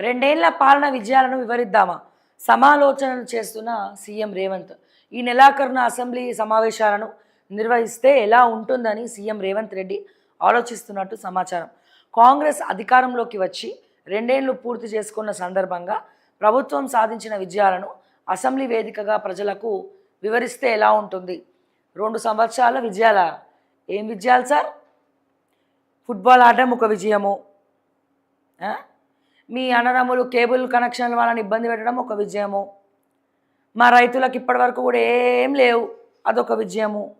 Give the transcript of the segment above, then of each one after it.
రెండేళ్ళ పాలన విజయాలను వివరిద్దామా? సమాలోచనలు చేస్తున్న సీఎం రేవంత్. ఈ నెలాఖరున అసెంబ్లీ సమావేశాలను నిర్వహిస్తే ఎలా ఉంటుందని సీఎం రేవంత్ రెడ్డి ఆలోచిస్తున్నట్టు సమాచారం. కాంగ్రెస్ అధికారంలోకి వచ్చి రెండేళ్ళు పూర్తి చేసుకున్న సందర్భంగా ప్రభుత్వం సాధించిన విజయాలను అసెంబ్లీ వేదికగా ప్రజలకు వివరిస్తే ఎలా ఉంటుంది? రెండు సంవత్సరాల విజయాల ఏం విజయాలు సార్? ఫుట్బాల్ ఆడడం ఒక విజయము. మీ అన్నదమ్ములు కేబుల్ కనెక్షన్ల వాళ్ళని ఇబ్బంది పెట్టడం ఒక విజయము. మా రైతులకు ఇప్పటివరకు కూడా ఏం లేవు. అదొక విజయము.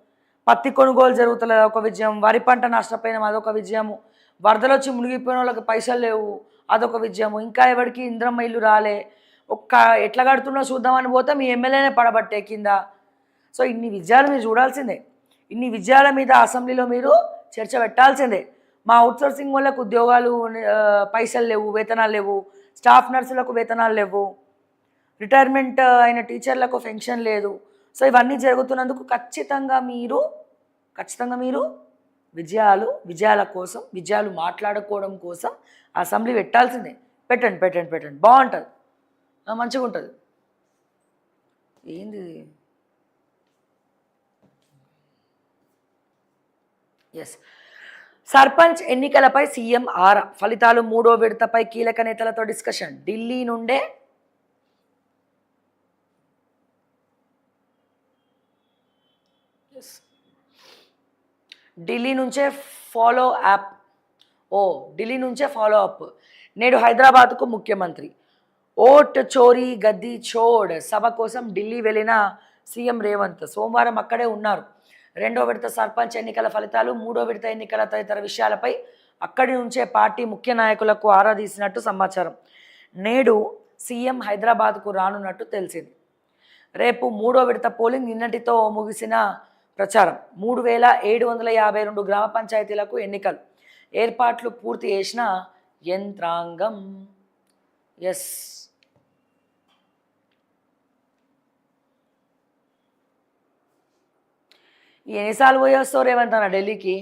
పత్తి కొనుగోలు జరుగుతలేదు ఒక విజయం వరి పంట నష్టపోయినాం అదొక విజయము. వరదలు వచ్చి మునిగిపోయిన వాళ్ళకి పైసలు లేవు అదొక విజయము. ఇంకా ఎవరికి ఇంద్రమ్మ ఇల్లు రాలే. ఒక్క ఎట్లా కడుతున్నా చూద్దామని పోతే మీ ఎమ్మెల్యేనే పడబట్టే కింద. సో ఇన్ని విజయాలు మీరు చూడాల్సిందే. ఇన్ని విజయాల మీద అసెంబ్లీలో మీరు చర్చ పెట్టాల్సిందే. మా అవుట్సోర్సింగ్ వాళ్ళకు ఉద్యోగాలు పైసలు లేవు వేతనాలు లేవు. స్టాఫ్ నర్సులకు వేతనాలు లేవు. రిటైర్మెంట్ అయిన టీచర్లకు పెన్షన్ లేదు. సో ఇవన్నీ జరుగుతున్నందుకు ఖచ్చితంగా మీరు ఖచ్చితంగా మీరు విజయాలు విజయాల కోసం విజయాలు మాట్లాడుకోవడం కోసం అసెంబ్లీ పెట్టాల్సిందే. పెట్టండి పెట్టండి పెట్టండి. బాగుంటుంది. మంచిగా ఉంటుంది. ఏంది? ఎస్ సర్పంచ్ ఎన్నికలపై సీఎం ఆరా. ఫలితాలు మూడో విడతపై కీలక నేతలతో డిస్కషన్. ఢిల్లీ నుండే. ఢిల్లీ నుంచే ఫాలో యాప్ ఓ ఢిల్లీ నుంచే ఫాలో అప్ నేడు హైదరాబాద్కు ముఖ్యమంత్రి. ఓట్ చోరీ గద్ది చోడ్. సభ కోసం ఢిల్లీ వెళ్ళిన సీఎం రేవంత్ సోమవారం అక్కడే ఉన్నారు. రెండో విడత సర్పంచ్ ఎన్నికల ఫలితాలు మూడో విడత ఎన్నికల తదితర విషయాలపై అక్కడి నుంచే పార్టీ ముఖ్య నాయకులకు ఆరాధీసినట్టు సమాచారం. నేడు సీఎం హైదరాబాద్కు రానున్నట్టు తెలిసింది. రేపు మూడో విడత పోలింగ్ నిన్నటితో ముగిసిన ప్రచారం. మూడు వేల ఏడు వందల యాభై రెండు గ్రామ పంచాయతీలకు ఎన్నికలు. ఏర్పాట్లు పూర్తి చేసిన యంత్రాంగం ఎస్. ఎన్నిసార్లు పోయి వస్తావు రేవంత్ అన్న ఢిల్లీకి?